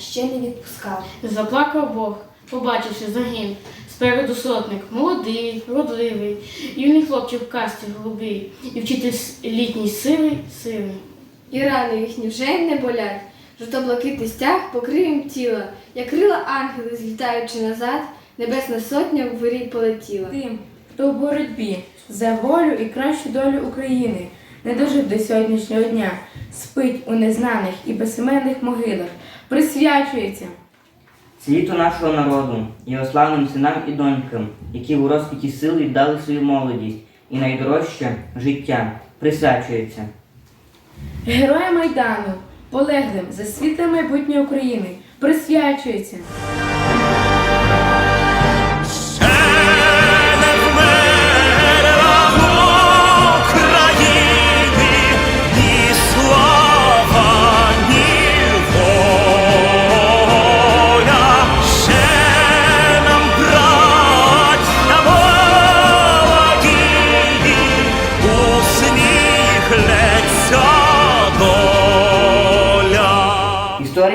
ще не відпускав. Заплакав Бог, побачивши загін. Спереду сотник, молодий, родливий, юний хлопчик в касті голубий, і вчитель літній сивий, сивий. І рани їхні вже й не болять. Жовто-блакитний стяг покрив їм тіло, як крила ангели, злітаючи назад, небесна сотня в вирій полетіла. Тим, хто в боротьбі за волю і кращу долю України, не дожив до сьогоднішнього дня, спить у незнаних і безіменних могилах, присвячується. Світу нашого народу, його славним синам і донькам, які у розквіті сил віддали свою молодість і найдорожче життя присвячується. Героям Майдану, полеглим за світле майбутнє України, присвячується.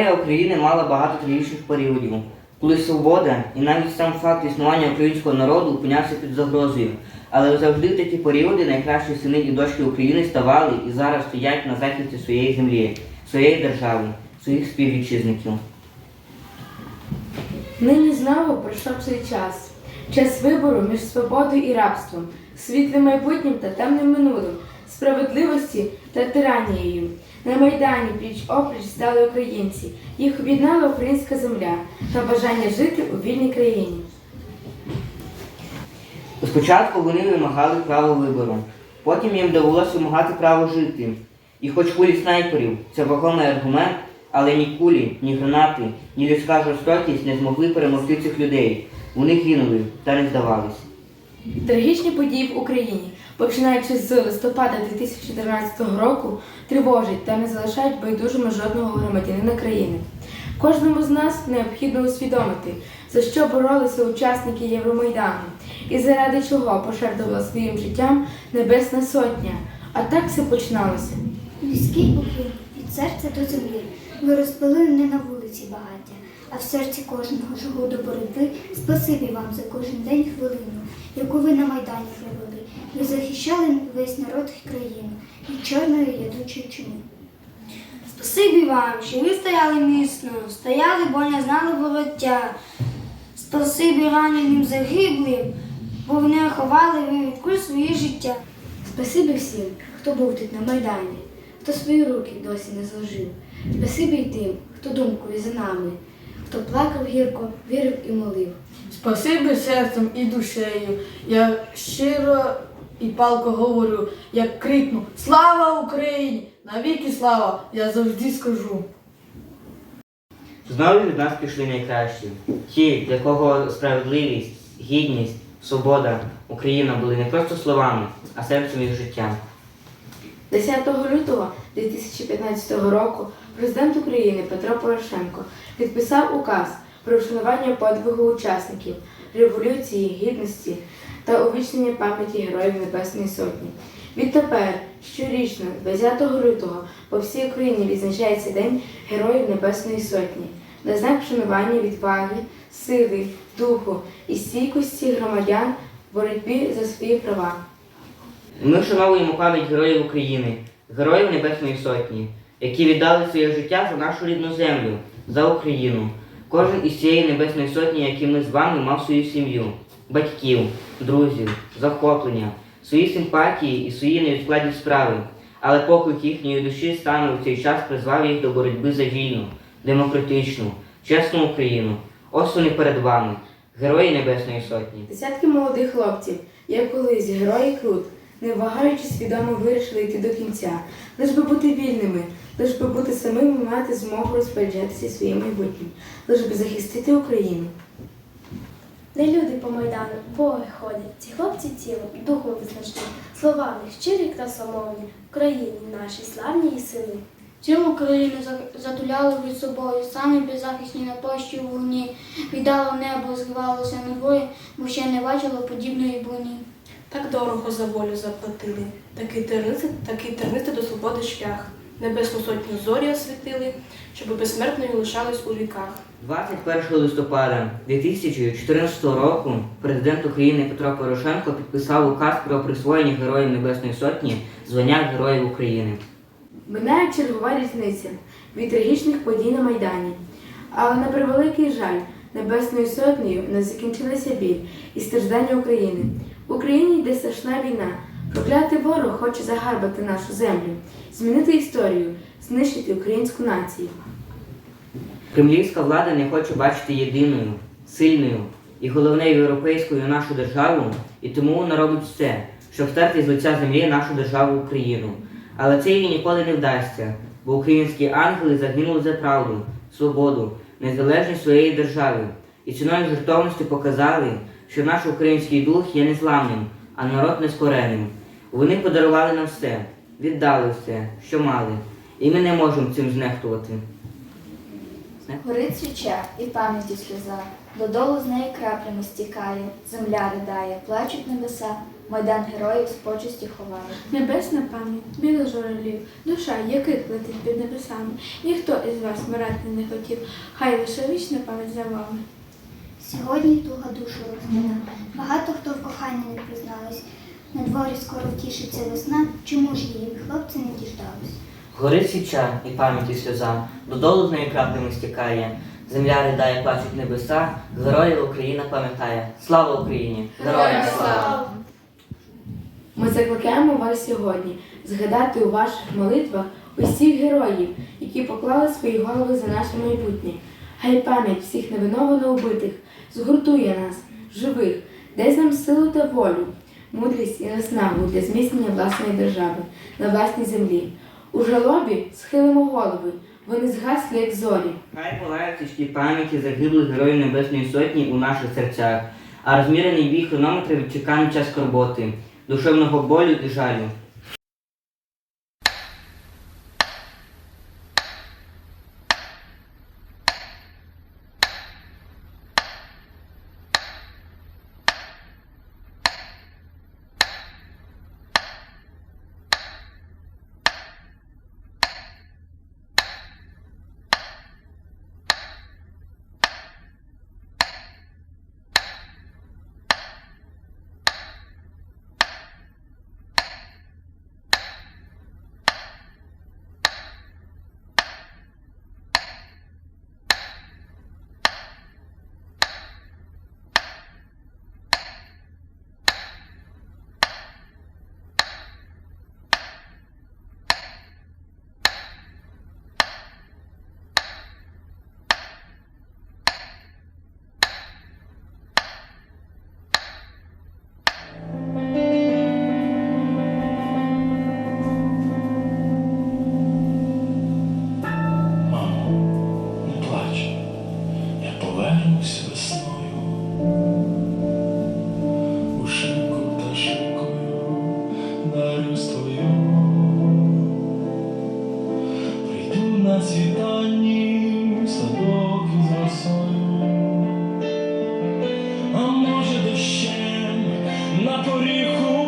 Історія України мала багато трагічних періодів, коли свобода і навіть сам факт існування українського народу опинявся під загрозою. Але завжди в такі періоди найкращі сини і дочки України ставали і зараз стоять на захисті своєї землі, своєї держави, своїх співвітчизників. Нині знову пройшов цей час. Час вибору між свободою і рабством, світлим майбутнім та темним минулим, справедливості та тиранією. На Майдані пліч опліч стали українці. Їх об'єднала українська земля та бажання жити у вільній країні. Спочатку вони вимагали право вибору, потім їм довелося вимагати право жити. І хоч кулі снайперів це вагомий аргумент, але ні кулі, ні гранати, ні людська жорстокість не змогли перемогти цих людей. Вони гинули та не здавались. Трагічні події в Україні, починаючи з листопада 2014 року, тривожать та не залишають байдужими жодного громадянина країни. Кожному з нас необхідно усвідомити, за що боролися учасники Євромайдану і заради чого пожертвувала своїм життям Небесна Сотня. А так все починалося. Людський уклін від серця до землі. Ви розпалили не на вулиці багаття, а в серці кожного живу до боротьби. Спасибі вам за кожен день хвилину, яку ви на Майдані провели. Ви захищали весь народ і країну від чорної ядучої чуми. Спасибі вам, що ви стояли міцно, стояли, бо не знали вороття. Спасибі раненим загиблим, бо вони ховали ви від куль своє життя. Спасибі всім, хто був тут на Майдані, хто свої руки досі не зложив. Спасибі й тим, хто думкою за нами, хто плакав гірко, вірив і молив. Спасибі серцем і душею. Я щиро і палко говорю, як крикну Слава Україні! Навіки слава! Я завжди скажу. Знову від нас пішли найкращі. Ті, для кого справедливість, гідність, свобода, Україна були не просто словами, а серцем їх життя. 10 лютого 2015 року президент України Петро Порошенко підписав указ про вшанування подвигу учасників Революції Гідності та увічнення пам'яті Героїв Небесної Сотні. Відтепер щорічно, 20 лютого, по всій Україні відзначається День Героїв Небесної Сотні на знак вшанування відваги, сили, духу і стійкості громадян в боротьбі за свої права. Ми вшановуємо пам'ять героїв України, героїв Небесної Сотні, які віддали своє життя за нашу рідну землю, за Україну. Кожен із цієї Небесної Сотні, як і ми з вами, мав свою сім'ю, батьків, друзів, захоплення, свої симпатії і свої невідкладні справи. Але поклик їхньої душі саме у цей час призвав їх до боротьби за вільну, демократичну, чесну Україну. Ось вони перед вами, герої Небесної Сотні. Десятки молодих хлопців, як колись герої Крут, не вагаючи свідомо вирішили йти до кінця, лиш би бути вільними, лиш би бути самими і мати змогу розпоряджатися своїм майбутнім, лиш би захистити Україну. Не люди по Майдану, боги ходять, ці хлопці тілом, духом визначні, словами щирі красомовні, в країні нашій славні і сини. Цілу Україну за- затуляли від собою, самі беззахисні на площі в вогні. Віддало небо, зривалося надвоє, бо ще не бачило подібної броні. Так дорого за волю заплатили, такий тернистий, такий тернистий до свободи шлях. Небесну сотню зорі освітили, щоб безсмертною лишались у віках. 21 листопада 2014 року президент України Петро Порошенко підписав указ про присвоєння Героїв Небесної Сотні звання Героїв України. Минає чергова різниця від трагічних подій на Майдані. Але на превеликий жаль, Небесною сотнею не закінчилася біль і страждання України. В Україні йде страшна війна. Проклятий ворог хоче загарбати нашу землю, змінити історію, знищити українську націю. Кремлівська влада не хоче бачити єдиною, сильною і головне європейською нашу державу, і тому вона робить все, щоб стерти з лиця землі нашу державу Україну. Але це їй ніколи не вдасться, бо українські ангели загинули за правду, свободу, незалежність своєї держави. І ціною жертовності показали, що наш український дух є незламним, а народ нескоренним. Вони подарували нам все, віддали все, що мали, і ми не можемо цим знехтувати. Горить свіча і пам'яті сльоза, додолу з неї краплями стікає, земля ридає, плачуть небеса, майдан героїв з почесті ховає. Небесна пам'ять, біля журавлів, душа, яких летить під небесами. Ніхто із вас вмирати не хотів, хай лише вічна пам'ять за вами. Сьогодні туга душу розміна. Багато хто в коханні не призналась. На дворі скоро втішиться весна, чому ж її хлопці не діждались? Горить свіча і пам'яті сльоза, додолу з неї краплями стікає. Земля ридає, плачуть небеса, героїв Україна пам'ятає. Слава Україні! Героям слава! Ми закликаємо вас сьогодні згадати у ваших молитвах усіх героїв, які поклали свої голови за наше майбутнє. Хай пам'ять всіх невиновно убитих згуртує нас, живих, дасть нам силу та волю, мудрість і наснагу для зміцнення власної держави на власній землі. У жалобі схилимо голови, вони згасли, як зорі. Хай палають тяжкі пам'яті загиблих героїв Небесної Сотні у наших серцях, а розмірений бій хронометра відчекане час скорботи, душевного болю і жалю. На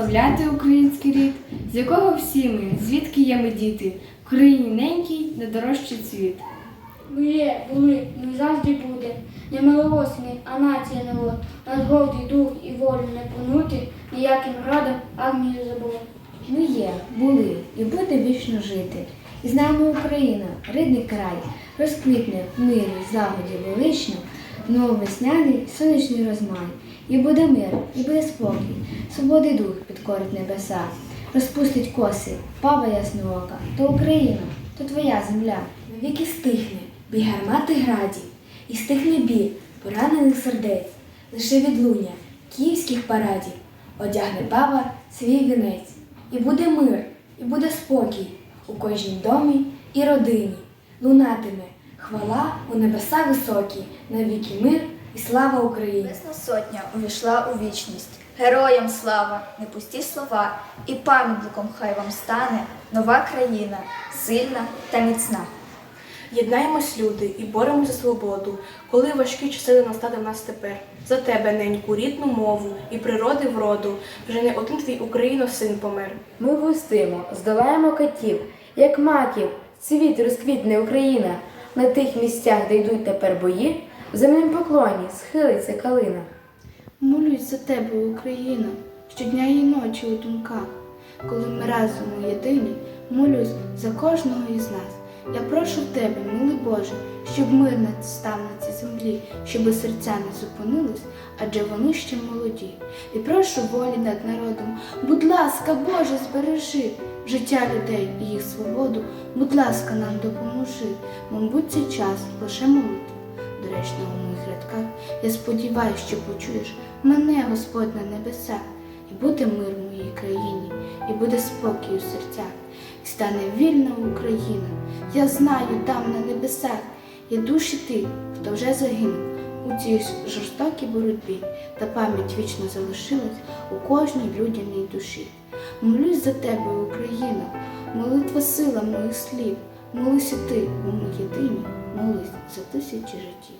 прославляти український рід, з якого всі ми, звідки є ми діти, в країні ненький, недорожчий цвіт. Ми є, були, ми завжди буде. Не маловосний, а нація народ. Наш гордий дух і волю не понути, ніяким радом армію забувати. Ми є, були і буде вічно жити. І з нами Україна, рідний край, розквітне в мирі, злагоді велично, нововесняний сонячний розмай. І буде мир, і буде спокій, свободи дух підкорить небеса, розпустить коси, пава ясноока, то Україна, то твоя земля. Навіки стихне бій гармати градів, і стихне біль поранених сердець, лише відлуння київських парадів. Одягне баба свій вінець. І буде мир, і буде спокій у кожній домі і родині. Лунатиме хвала у небеса високі, навіки мир і слава Україні. Небесна сотня увійшла у вічність. Героям слава, не пусті слова, і пам'ятником хай вам стане нова країна, сильна та міцна. Єднаємось, люди, і боремось за свободу, коли важкі часи настали в нас тепер. За тебе, неньку, рідну мову і природи вроду, вже не один твій Україно син помер. Ми властимо, здолаємо катів, як маків, світ розквітне Україна. На тих місцях, де йдуть тепер бої, в земнім поклоні схилиться калина. Молюсь за тебе, Україна, щодня і ночі у думках. Коли ми разом у єдині, молюсь за кожного із нас. Я прошу тебе, милий Боже, щоб мир став на цій землі, щоб серця не зупинились, адже вони ще молоді. І прошу волі над народом. Будь ласка, Боже, збережи життя людей і їх свободу. Будь ласка, нам допоможи. Мабуть, цей час лише молитва. Доречно у моїх рядках. Я сподіваюся, що почуєш мене, Господь на небесах, і буде мир в моїй країні, і буде спокій у серцях, і стане вільна Україна. Я знаю там на небесах є душі тих, хто вже загинув у цій жорстокій боротьбі, та пам'ять вічно залишилась у кожній людяній душі. Молюсь за тебе, Україна, молитва сила моїх слів. Молися ти, бо ми єдині, молись за тисячі життів.